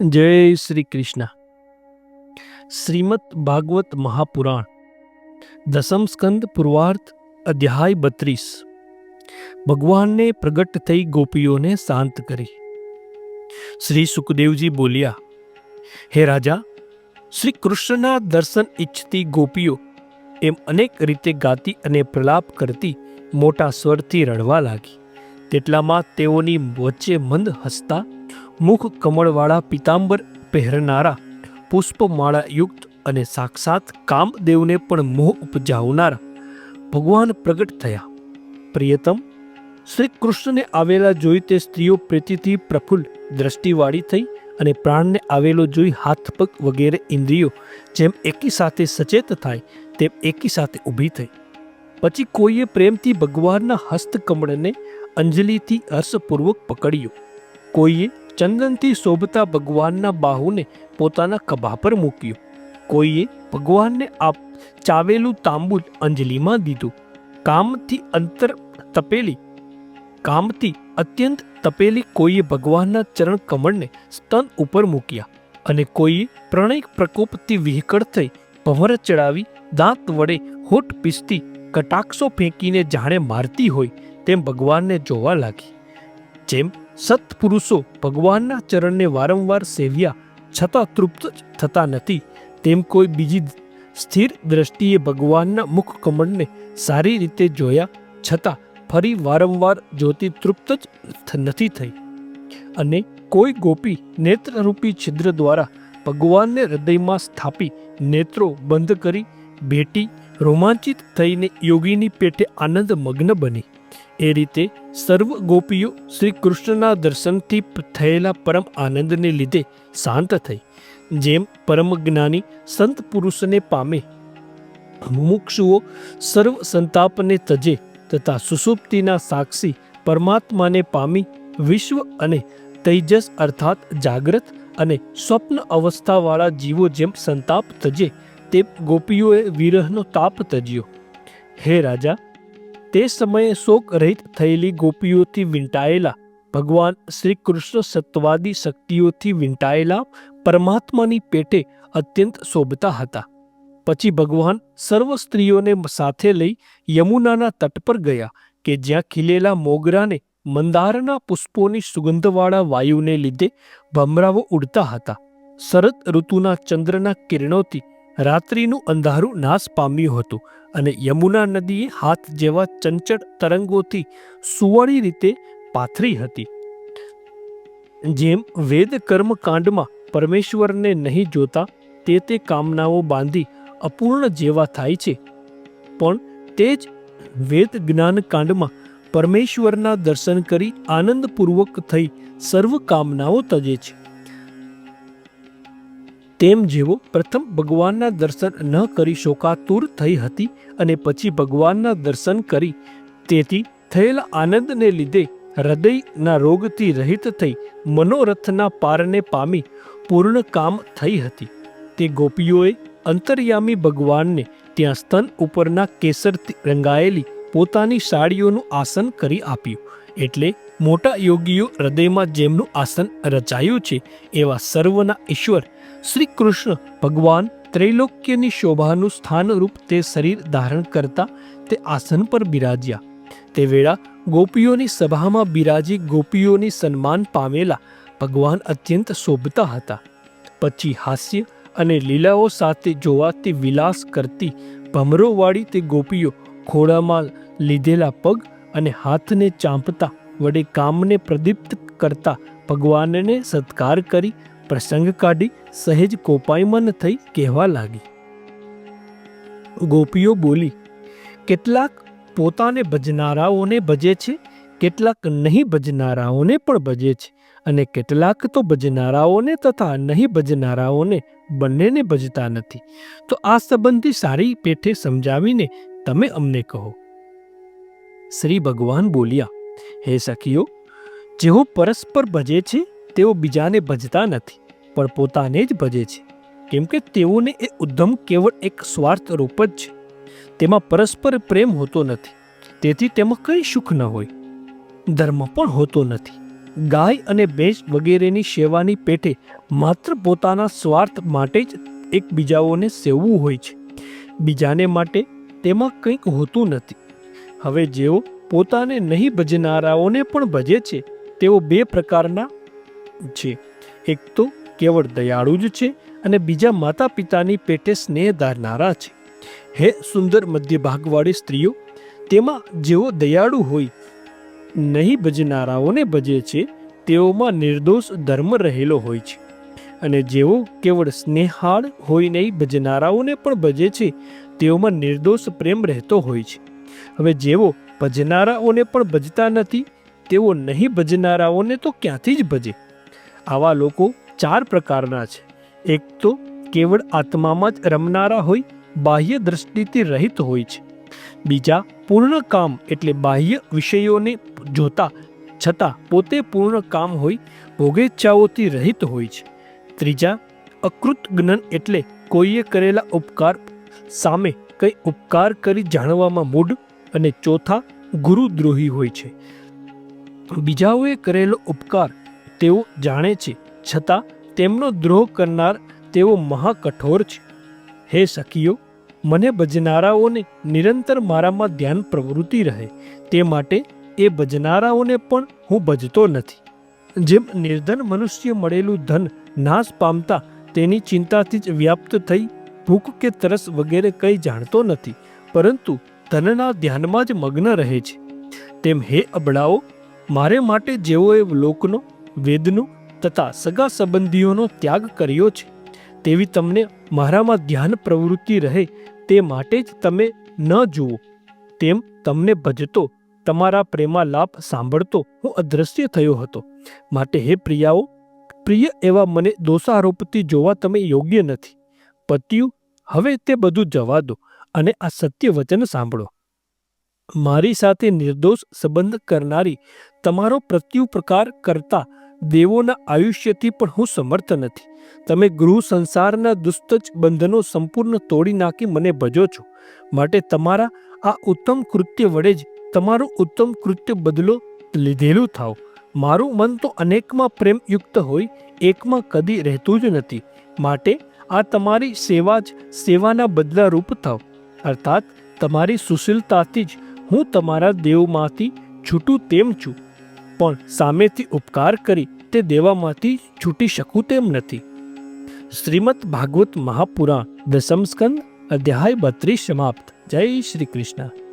જય શ્રી કૃષ્ણ. શ્રીમદ ભાગવત મહાપુરાણ, દસમ સ્કંદ પૂર્વાર્થ અધ્યાય બત્રીસ. ભગવાનને પ્રગટ થઈ ગોપીઓને શાંત કરી. શ્રી સુખદેવજી બોલ્યા, હે રાજા, શ્રી કૃષ્ણના દર્શન ઈચ્છતી ગોપીઓ એમ અનેક રીતે ગાતી અને પ્રલાપ કરતી મોટા સ્વરથી રડવા લાગી. તેટલામાં તેઓની વચ્ચે મંદ હસતા મુખ કમળવાળા પિતાંબર પહેરનારા, પુષ્પમાળા યુક્ત અને સાક્ષાત કામદેવને પણ મોહ ઉપજાવનારા ભગવાન પ્રગટ થયા. પ્રિયતમ શ્રી કૃષ્ણને આવેલા જોઈ તે સ્ત્રીઓ પ્રીતિથી પ્રફુલ્લ દ્રષ્ટિવાળી થઈ અને પ્રાણને આવેલો જોઈ હાથ પગ વગેરે ઇન્દ્રિયો જેમ એકી સાથે સચેત થાય તેમ એકી સાથે ઊભી થઈ. પછી કોઈએ પ્રેમથી ભગવાનના હસ્તકમળને અંજલિથી હર્ષપૂર્વક પકડ્યો. કોઈએ ચંદનથી શોભતા ભગવાનના બાહુને પોતાના ખભા પર મૂક્યું. કોઈએ ભગવાનને આપ ચાવેલું તાંબુલ અંજલિમાં દીધું. કામથી અંતર તપેલી. કામથી અત્યંત તપેલી કોઈએ ભગવાનના ચરણ કમળને સ્તન ઉપર મૂક્યા અને કોઈએ પ્રણય પ્રકોપથી વિહકળ થઈ ભંવર ચડાવી દાંત વડે હોઠ પીસતી કટાક્ષો ફેંકીને જાણે મારતી હોય તેમ ભગવાનને જોવા લાગી. જેમ સત્પુરુષો ભગવાનના ચરણને વારંવાર સેવ્યા, છતાં તૃપ્ત જ થતા નથી. તેમ કોઈ બીજી સ્થિર દ્રષ્ટિએ ભગવાનના મુખ કમળને સારી રીતે જોયા, છતાં ફરી વારંવાર જોતી તૃપ્ત જ નથી થઈ. અને કોઈ ગોપી નેત્રરૂપી છિદ્ર દ્વારા ભગવાનને હૃદયમાં સ્થાપી નેત્રો બંધ કરી, ભેટી રોમાંચિત થઈને યોગીની પેટે આનંદ મગ્ન બની. એ રીતે સર્વ ગોપીઓ શ્રી કૃષ્ણના દર્શનથી થયેલા પરમ આનંદને લીધે શાંત થઈ. જેમ પરમ જ્ઞાની સંત પુરુષને પામે. મુમુક્ષુઓ સર્વ સંતાપને તજે તથા સુષુપ્તિના સાક્ષી પરમાત્માને પામી વિશ્વ અને તૈજસ અર્થાત જાગ્રત અને સ્વપ્ન અવસ્થાવાળા જીવો જેમ સંતાપ તજે તે ગોપીઓએ વિરહનો તાપ તજ્યો. હે રાજા તે સમયે શોક રહિત થયેલી ગોપીઓથી વીંટાયેલા, ભગવાન શ્રી કૃષ્ણ સત્વાદી શક્તિઓથી વીંટાયેલા પરમાત્માની પેટે અત્યંત શોભતા હતા. પછી ભગવાન સર્વ સ્ત્રીઓને સાથે લઈ યમુનાના તટ પર ગયા કે જ્યાં ખીલેલા મોગરાને મંદારના પુષ્પોની સુગંધવાળા વાયુને લીધે ભમરાઓ ઉડતા હતા. શરદ ઋતુના ચંદ્રના કિરણોથી રાત્રિનું અંધારું નાશ પામ્યું હતું. અને યમુના નદીએ હાથ જેવા ચંચળ તરંગોથી સુવાળી રીતે પાથરી હતી. જેમ વેદ કર્મ કાંડમાં પરમેશ્વરને નહીં જોતા, તે તે કામનાઓ બાંધી અપૂર્ણ જેવા થાય છે. પણ તે જ વેદ જ્ઞાન કાંડમાં પરમેશ્વરના દર્શન કરી આનંદપૂર્વક થઈ સર્વ કામનાઓ તજે છે. તેમ જેવો પ્રથમ ભગવાનના દર્શન ન કરી શોકાતુર થઈ હતી અને પછી ભગવાનના દર્શન કરી તેથી થયેલા આનંદને લીધે હૃદયના રોગથી રહિત થઈ મનોરથના પારને પામી પૂર્ણ કામ થઈ હતી. તે ગોપીઓએ અંતર્યામી ભગવાનને ત્યાં સ્તન ઉપરના કેસરથી રંગાયેલી પોતાની સાડીઓનું આસન કરી આપ્યું. એટલે મોટા યોગીઓ હૃદયમાં જેમનું આસન રચાયું છે એવા સર્વના ઈશ્વર શ્રી કૃષ્ણ ભગવાન ત્રૈલોક્યની શોભાનું સ્થાનરૂપ તે શરીર ધારણ કરતા તે આસન પર બિરાજ્યા. તે વેળા ગોપીઓની સભામાં બિરાજી ગોપીઓની સન્માન પામેલા ભગવાન અત્યંત શોભતા હતા. પછી હાસ્ય અને લીલાઓ સાથે જોવાથી વિલાસ કરતી ભમરોવાળી તે ગોપીઓ ખોળામાં લીધેલા પગ અને હાથને ચાંપતા વડે કામને પ્રદીપ્ત કરતા ભગવાનને સત્કાર કરી પ્રસંગ કાઢી સહેજ કોપાયમન થઈ કહેવા લાગી. ગોપીઓ બોલી, કેટલાક પોતાને ભજનારાઓને ભજે છે, કેટલાક નહીં ભજનારાઓને પણ ભજે છે અને કેટલાક તો ભજનારાઓને તથા નહીં ભજનારાઓને બંનેને ભજતા નથી. તો આ સંબંધી સારી પેઠે સમજાવીને તમે અમને કહો. શ્રી ભગવાન બોલ્યા, હે સખીઓ, જેઓ પરસ્પર ભજે છે, તેઓ બીજાને ભજતા નથી. પણ પોતાને જ ભજે છે. કેમ કે તેઓને એ ઉદ્ધમ કેવળ એક સ્વાર્થ રૂપ જ છે. તેમાં પરસ્પર પ્રેમ હોતો નથી. તેથી તેમાં કંઈ સુખ ન હોય. ધર્મ પણ હોતો નથી. ગાય અને ભેંસ વગેરેની સેવાની પેટે માત્ર પોતાના સ્વાર્થ માટે જ એકબીજાઓને સેવવું હોય છે. બીજાને માટે તેમાં કંઈક હોતું નથી. હવે જેઓ પોતાને નહીં ભજનારાઓને પણ ભજે છે, તેઓ બે પ્રકારના છે. એક તો કેવળ દયાળુ જ છે અને બીજા માતા પિતાની પેટે સ્નેહ ધારનારા છે. હે સુંદર મધ્ય ભાગવાળી સ્ત્રીઓ, તેમાં જેઓ દયાળુ હોય, નહીં ભજનારાઓને ભજે છે, તેઓમાં નિર્દોષ ધર્મ રહેલો હોય છે. અને જેઓ કેવળ સ્નેહાળ હોય નહીં ભજનારાઓને પણ ભજે છે, તેઓમાં નિર્દોષ પ્રેમ રહેતો હોય છે. હવે જેઓ ભજનારાઓને પણ ભજતા નથી, તેઓ નહીં ભજનારાઓને તો ક્યાંથી જ ભજે? આવા લોકો ચાર પ્રકારના છે. એક તો કેવળ આત્મામાં જ રમનારા હોય, બાહ્ય દ્રષ્ટિથી રહિત હોય છે. બીજા, પૂર્ણ કામ એટલે બાહ્ય વિષયોને જોતા છતાં પોતે પૂર્ણ કામ હોય, ભોગેચ્છાઓથી રહિત હોય છે. ત્રીજા, અકૃત જ્ઞાન એટલે કોઈએ કરેલા ઉપકાર સામે કંઈ ઉપકાર કરી જાણવામાં મૂઢ અને ચોથા ગુરુદ્રોહી હોય છે. બીજાઓએ કરેલો ઉપકાર તેઓ જાણે છે છતાં તેમનો દ્રોહ કરનાર તેઓ મહાકઠોર છે. હે સખીઓ, મને ભજનારાઓને નિરંતર મારામાં ધ્યાન પ્રવૃત્તિ રહે, તે માટે એ ભજનારાઓને પણ હું ભજતો નથી. જેમ નિર્ધન મનુષ્ય મળેલું ધન નાશ પામતા તેની ચિંતાથી જ વ્યાપ્ત થઈ, ભૂખ કે તરસ વગેરે કંઈ જાણતો નથી, પરંતુ ધનના ધ્યાનમાં જ મગ્ન રહે છે. તેમ હે અબળાઓ, મારે માટે જેઓએ લોકનો, વેદનું તથા સગા સંબંધીઓનો ત્યાગ કર્યો છે. તેવી તમને મારામાં ધ્યાન પ્રવૃત્તિ રહે તે માટે જ તમે ન જુઓ. તેમ તમને ભજતો, તમારા પ્રેમાલાપ સાંભળતો હું અદ્રશ્ય થયો હતો. માટે હે પ્રિયાઓ, પ્રિય એવા મને દોષારોપથી જોવા તમે યોગ્ય નથી. પતિયું હવે તે બધું જવા દો અને આ સત્ય વચન સાંભળો. મારી સાથે નિર્દોષ સંબંધ કરનારી તમારો પ્રત્યુપકાર કરતા દેવોના આયુષ્યથી પણ હું સમર્થ નથી. તમે ગૃહ સંસારના દુસ્તજ બંધનો સંપૂર્ણ તોડી નાખી મને ભજો છો. માટે તમારા આ ઉત્તમ કૃત્ય વડે જ તમારું ઉત્તમ કૃત્ય બદલો લીધેલું થાવ. મારું મન તો અનેકમાં પ્રેમયુક્ત હોય, એકમાં કદી રહેતું જ નથી. માટે આ તમારી સેવા જ સેવાના બદલા રૂપ થાવ. અર્થાત, તમારી સુશીલતાથી જ હું તમારા દેવમાંથી છૂટું તેમ છું. પણ સામેથી ઉપકાર કરી તે દેવામાંથી છૂટી શકું તેમ નથી. શ્રીમદ ભાગવત મહાપુરાણ, દસમ સ્કંદ, અધ્યાય બત્રીસ સમાપ્ત. જય શ્રી કૃષ્ણ.